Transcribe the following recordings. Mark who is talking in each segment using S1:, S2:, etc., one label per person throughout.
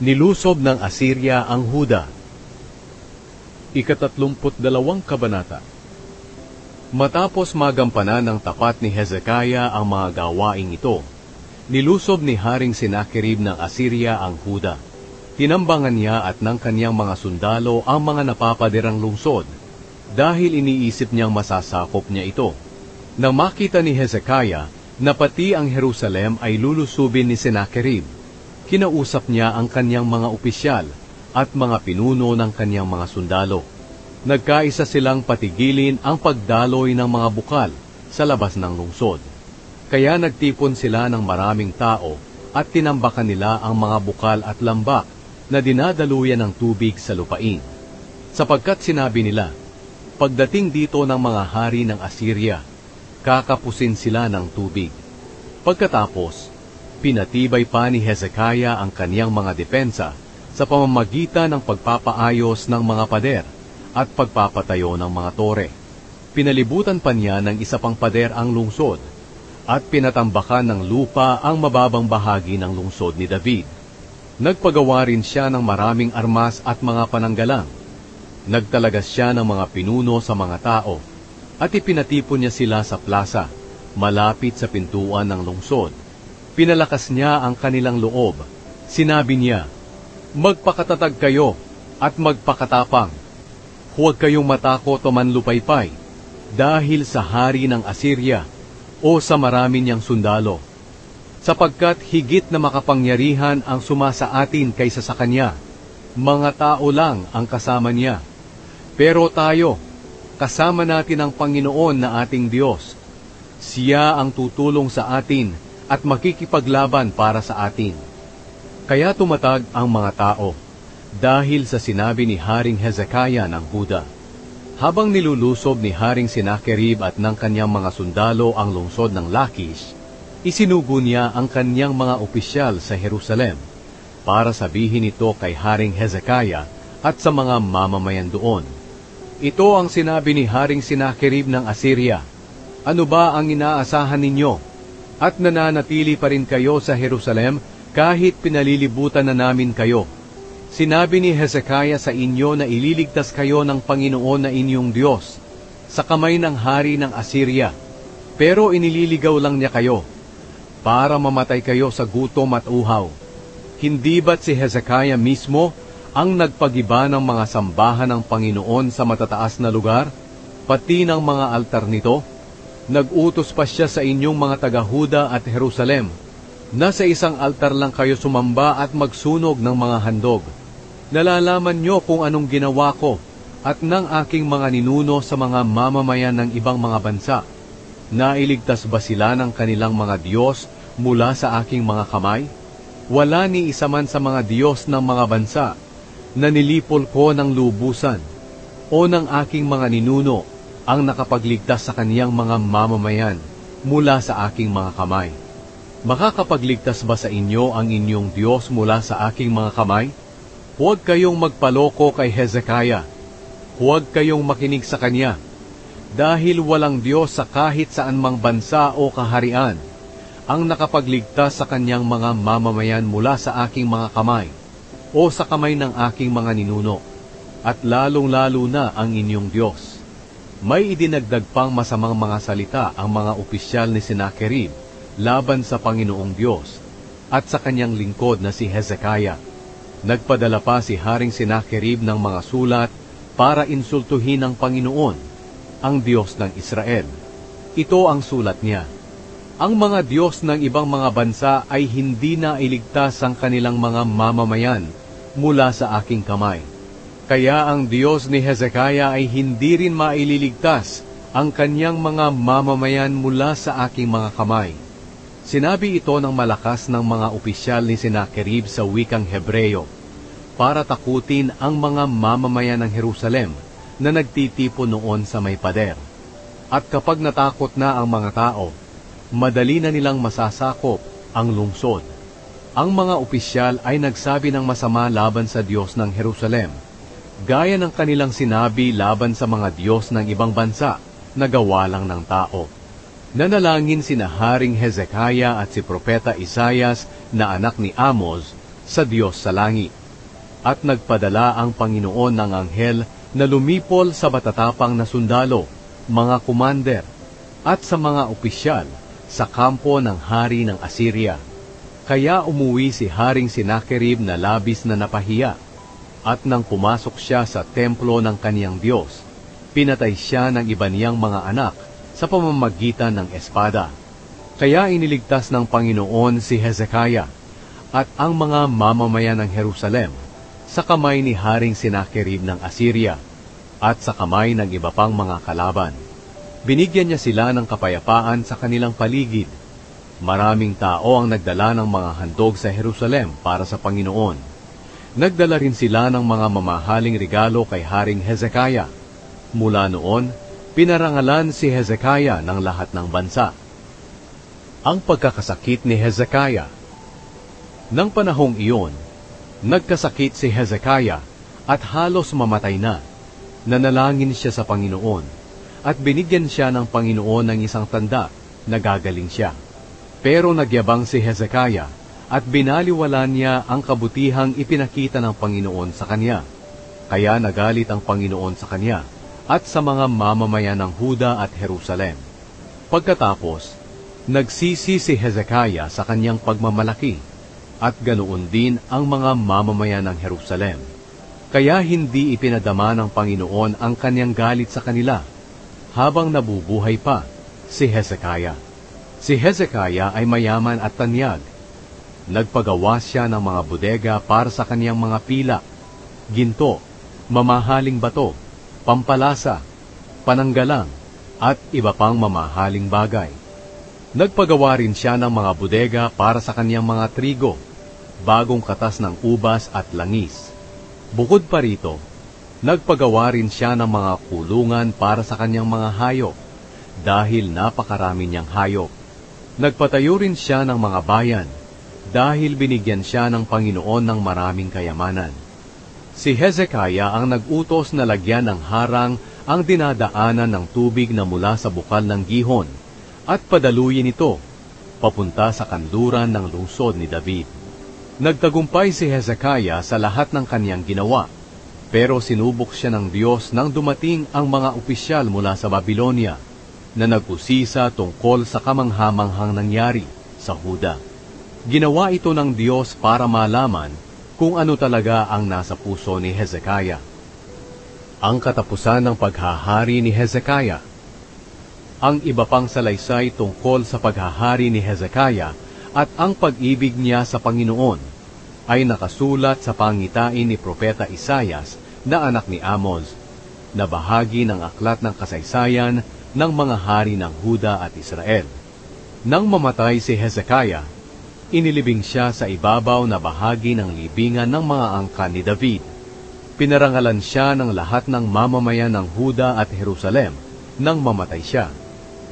S1: Nilusob ng Assyria ang Huda. Ikatatlumput dalawang kabanata. Matapos magampanan ng tapat ni Hezekiah ang mga gawaing ito, nilusob ni Haring Sennacherib ng Assyria ang Huda. Tinambangan niya at ng kanyang mga sundalo ang mga napapadirang lungsod dahil iniisip niyang masasakop niya ito. Nang makita ni Hezekiah na pati ang Jerusalem ay lulusubin ni Sennacherib, kinausap niya ang kanyang mga opisyal at mga pinuno ng kanyang mga sundalo. Nagkaisa silang patigilin ang pagdaloy ng mga bukal sa labas ng lungsod. Kaya nagtipon sila ng maraming tao at tinambakan nila ang mga bukal at lambak na dinadaluyan ng tubig sa lupain. Sapagkat sinabi nila, pagdating dito ng mga hari ng Assyria, kakapusin sila ng tubig. Pagkatapos, pinatibay pa ni Hezekiah ang kaniyang mga depensa sa pamamagitan ng pagpapaayos ng mga pader at pagpapatayo ng mga tore. Pinalibutan pa niya ng isa pang pader ang lungsod at pinatambakan ng lupa ang mababang bahagi ng lungsod ni David. Nagpagawa rin siya ng maraming armas at mga pananggalang. Nagtalagas siya ng mga pinuno sa mga tao at ipinatipon niya sila sa plaza, malapit sa pintuan ng lungsod. Pinalakas niya ang kanilang loob. Sinabi niya, Magpakatatag kayo at magpakatapang. Huwag kayong matakot o manlupaypay dahil sa hari ng Assyria o sa marami niyang sundalo sapagkat higit na makapangyarihan ang sumasa atin kaysa sa kanya. Mga tao lang ang kasama niya. Pero tayo, kasama natin ang Panginoon na ating Diyos. Siya ang tutulong sa atin at makikipaglaban para sa atin. Kaya tumatag ang mga tao dahil sa sinabi ni Haring Hezekiah ng Huda. Habang nilulusob ni Haring Sennacherib at ng kanyang mga sundalo ang lungsod ng Lakish, Isinugo niya ang kanyang mga opisyal sa Jerusalem para sabihin ito kay Haring Hezekiah at sa mga mamamayan doon. Ito ang sinabi ni Haring Sennacherib ng Assyria. Ano ba ang inaasahan ninyo? At nananatili pa rin kayo sa Jerusalem kahit pinalilibutan na namin kayo. Sinabi ni Hezekiah sa inyo na ililigtas kayo ng Panginoon na inyong Diyos sa kamay ng hari ng Assyria. Pero inililigaw lang niya kayo para mamatay kayo sa gutom at uhaw. Hindi ba't si Hezekiah mismo ang nagpagiba ng mga sambahan ng Panginoon sa matataas na lugar, pati ng mga altar nito? Nagutos pa siya sa inyong mga taga-Huda at Jerusalem, na sa isang altar lang kayo sumamba at magsunog ng mga handog. Nalalaman niyo kung anong ginawa ko at ng aking mga ninuno sa mga mamamayan ng ibang mga bansa Nailigtas ba sila ng kanilang mga Diyos mula sa aking mga kamay? Wala ni isa man sa mga Diyos ng mga bansa na nilipol ko ng lubusan o ng aking mga ninuno ang nakapagligtas sa kaniyang mga mamamayan mula sa aking mga kamay. Makakapagligtas ba sa inyo ang inyong Diyos mula sa aking mga kamay? Huwag kayong magpaloko kay Hezekiah. Huwag kayong makinig sa kanya dahil walang Diyos sa kahit saan mang bansa o kaharian ang nakapagligtas sa kanyang mga mamamayan mula sa aking mga kamay o sa kamay ng aking mga ninuno, at lalong-lalo na ang inyong Diyos. May idinagdag pang masamang mga salita ang mga opisyal ni Sennacherib laban sa Panginoong Diyos at sa kanyang lingkod na si Hezekiah. Nagpadala pa si Haring Sennacherib ng mga sulat para insultuhin ang Panginoon, ang Diyos ng Israel. Ito ang sulat niya. Ang mga Diyos ng ibang mga bansa ay hindi na iligtas ang kanilang mga mamamayan mula sa aking kamay. Kaya ang Diyos ni Hezekiah ay hindi rin maililigtas ang kanyang mga mamamayan mula sa aking mga kamay. Sinabi ito ng malakas ng mga opisyal ni Sennacherib sa wikang Hebreo para takutin ang mga mamamayan ng Jerusalem na nagtitipo noon sa may pader. At kapag natakot na ang mga tao, madali na nilang masasakop ang lungsod. Ang mga opisyal ay nagsabi ng masama laban sa Diyos ng Jerusalem, gaya ng kanilang sinabi laban sa mga Diyos ng ibang bansa na gawa lang ng tao. Nanalangin sina Haring Hezekiah at si Propeta Isayas na anak ni Amos sa Diyos sa langit. At nagpadala ang Panginoon ng anghel na lumipol sa matatapang na sundalo, mga kumander, at sa mga opisyal sa kampo ng hari ng Assyria. Kaya umuwi si Haring Sinakerib na labis na napahiya, at nang pumasok siya sa templo ng kaniyang Diyos, pinatay siya ng iba niyang mga anak sa pamamagitan ng espada. Kaya iniligtas ng Panginoon si Hezekiah at ang mga mamamayan ng Jerusalem sa kamay ni Haring Sinakerib ng Assyria at sa kamay ng iba pang mga kalaban. Binigyan niya sila ng kapayapaan sa kanilang paligid. Maraming tao ang nagdala ng mga handog sa Jerusalem para sa Panginoon. Nagdala rin sila ng mga mamahaling regalo kay Haring Hezekiah. Mula noon, pinarangalan si Hezekiah ng lahat ng bansa. Ang pagkakasakit ni Hezekiah Nang panahong iyon, nagkasakit si Hezekiah at halos mamatay na. Nanalangin siya sa Panginoon at binigyan siya ng Panginoon ng isang tanda na gagaling siya. Pero nagyabang si Hezekiah at binaliwala niya ang kabutihang ipinakita ng Panginoon sa kanya. Kaya nagalit ang Panginoon sa kanya at sa mga mamamayan ng Huda at Jerusalem. Pagkatapos, nagsisi si Hezekiah sa kanyang pagmamalaki at ganoon din ang mga mamamayan ng Jerusalem. Kaya hindi ipinadama ng Panginoon ang kanyang galit sa kanila habang nabubuhay pa si Hezekiah. Si Hezekiah ay mayaman at tanyag. Nagpagawa siya ng mga bodega para sa kaniyang mga pila, ginto, mamahaling bato, pampalasa, pananggalang, at iba pang mamahaling bagay. Nagpagawa rin siya ng mga bodega para sa kaniyang mga trigo, bagong katas ng ubas at langis. Bukod pa rito, nagpagawa rin siya ng mga kulungan para sa kanyang mga hayop, dahil napakarami niyang hayop. Nagpatayo rin siya ng mga bayan, dahil binigyan siya ng Panginoon ng maraming kayamanan. Si Hezekiah ang nagutos na lagyan ng harang ang dinadaanan ng tubig na mula sa bukal ng gihon at padaluyin ito papunta sa kanluran ng lungsod ni David. Nagtagumpay si Hezekiah sa lahat ng kaniyang ginawa, pero sinubok siya ng Diyos nang dumating ang mga opisyal mula sa Babylonia na nag-usisa tungkol sa kamanghamanghang nangyari sa Huda. Ginawa ito ng Diyos para malaman kung ano talaga ang nasa puso ni Hezekiah. Ang katapusan ng paghahari ni Hezekiah Ang iba pang salaysay tungkol sa paghahari ni Hezekiah at ang pag-ibig niya sa Panginoon ay nakasulat sa pangitain ni Propeta Isayas na anak ni Amos, na bahagi ng aklat ng kasaysayan ng mga hari ng Huda at Israel. Nang mamatay si Hezekiah, inilibing siya sa ibabaw na bahagi ng libingan ng mga angka ni David. Pinarangalan siya ng lahat ng mamamayan ng Huda at Jerusalem nang mamatay siya,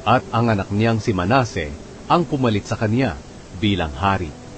S1: at ang anak niyang si Manase ang pumalit sa kanya bilang hari.